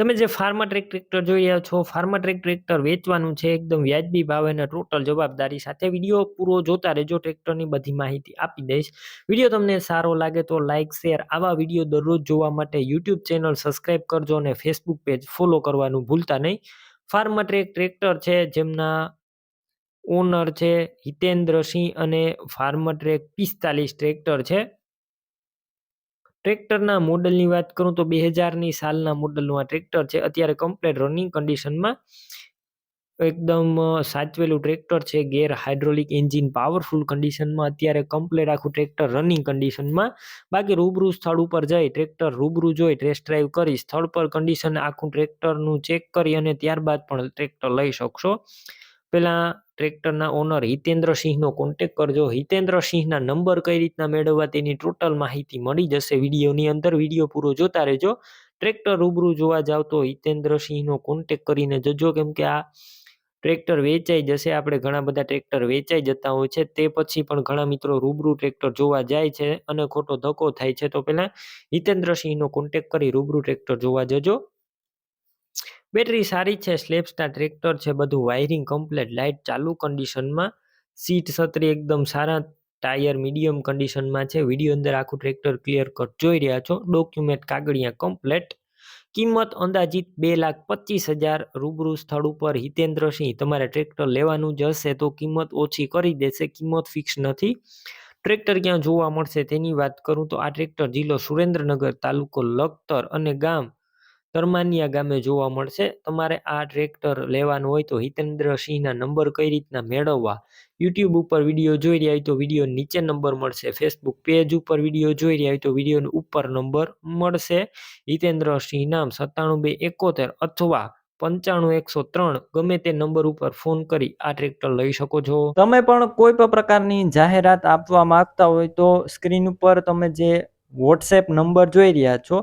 તમે જે pharma track tractor જોઈ રહ્યા છો ફાર્મા ટ્રેક ટ્રેક્ટર વેચવાનું છે એકદમ વ્યાજબી ભાવે અને ટોટલ જવાબદારી સાથે વીડિયો પૂરો જોતા રહેજો, ટ્રેક્ટરની બધી માહિતી આપી દઈશ. વીડિયો તમને સારો લાગે તો લાઇક શેર આવા વીડિયો દરરોજ જોવા માટે યુટ્યુબ ચેનલ સબસ્ક્રાઇબ કરજો અને ફેસબુક પેજ ફોલો કરવાનું ભૂલતા નહીં. ફાર્મા ટ્રેક ટ્રેક્ટર છે, જેમના ઓનર છે હિતેન્દ્રસિંહ અને ફાર્મા ટ્રેક પિસ્તાલીસ ટ્રેક્ટર છે. ટ્રેક્ટરના મોડલની વાત કરું તો બે હજારની સાલના મોડલનું આ ટ્રેક્ટર છે. અત્યારે કમ્પ્લેટ રનિંગ કન્ડિશનમાં એકદમ સાચવેલું ટ્રેક્ટર છે. ગેર હાઇડ્રોલિક એન્જિન પાવરફુલ કન્ડિશનમાં અત્યારે કમ્પ્લેટ આખું ટ્રેક્ટર રનિંગ કન્ડિશનમાં બાકી રૂબરૂ સ્થળ ઉપર જઈ ટ્રેક્ટર રૂબરૂ જોઈ ટેસ્ટ ડ્રાઈવ કરી સ્થળ પર કન્ડિશન આખું ટ્રેક્ટરનું ચેક કરી અને ત્યારબાદ પણ ટ્રેક્ટર લઈ શકશો. પેલા ટ્રેક્ટરના ઓનર હિતેન્દ્રસિંહનો કોન્ટેક કરજો. હિતેન્દ્રસિંહના નંબર કઈ રીતના મેળવવા તેની ટોટલ માહિતી મળી જશે વિડીયોની અંદર. વીડિયો પૂરો જોતા રહેજો. ટ્રેક્ટર રૂબરૂ જોવા જાવ તો હિતેન્દ્રસિંહનો કોન્ટેક કરીને જજો. કેમ કે આ ટ્રેક્ટર વેચાઈ જશે. આપણે ઘણા બધા ટ્રેક્ટર વેચાઈ જતા હોય છે. તે પછી પણ ઘણા મિત્રો રૂબરૂ ટ્રેક્ટર જોવા જાય છે અને ખોટો ધક્કો થાય છે. તો પહેલાં હિતેન્દ્રસિંહનો કોન્ટેક કરી રૂબરૂ ટ્રેક્ટર જોવા જજો. બેટરી સારી છે સ્લેબ્સના ટ્રેક્ટર છે, બધું વાયરિંગ કમ્પ્લેટ, લાઇટ ચાલુ કન્ડિશનમાં, સીટ છત્રી એકદમ સારા, ટાયર મીડિયમ કન્ડિશનમાં છે, વીડિયો અંદર આખું ટ્રેક્ટર ક્લિયર કટ જોઈ રહ્યા છો, ડોક્યુમેન્ટ કાગળિયા કમ્પ્લેટ, કિંમત અંદાજિત બે લાખ પચીસ હજાર, રૂબરૂ સ્થળ ઉપર હિતેન્દ્રસિંહ, તમારે ટ્રેક્ટર લેવાનું જ હશે તો કિંમત ઓછી કરી દેશે, કિંમત ફિક્સ નથી, ટ્રેક્ટર ક્યાં જોવા મળશે તેની વાત કરું તો આ ટ્રેક્ટર જિલ્લો સુરેન્દ્રનગર તાલુકો લખતર અને ગામ તરમાનિયા ગામે જોવા મળશે. તમારે આ ટ્રેક્ટર લેવાનું હોય તો હિતેન્દ્રસિંહના નંબર કઈ રીતના મેળવવા? યુટ્યુબ ઉપર વીડિયો જોઈ રહ્યા હોય તો વીડિયો નીચે નંબર મળશે. ફેસબુક પેજ ઉપર વીડિયો જોઈ રહ્યા હોય તો વીડિયો ઉપર નંબર મળશે. હિતેન્દ્રસિંહ નામ સત્તાણું બે એકોતેર અથવા પંચાણું એકસો ત્રણ. ગમે તે નંબર ઉપર ફોન કરી આ ટ્રેક્ટર લઈ શકો છો. તમે પણ કોઈ પણ પ્રકારની જાહેરાત આપવા માંગતા હોય તો સ્ક્રીન ઉપર તમે જે વોટ્સએપ નંબર જોઈ રહ્યા છો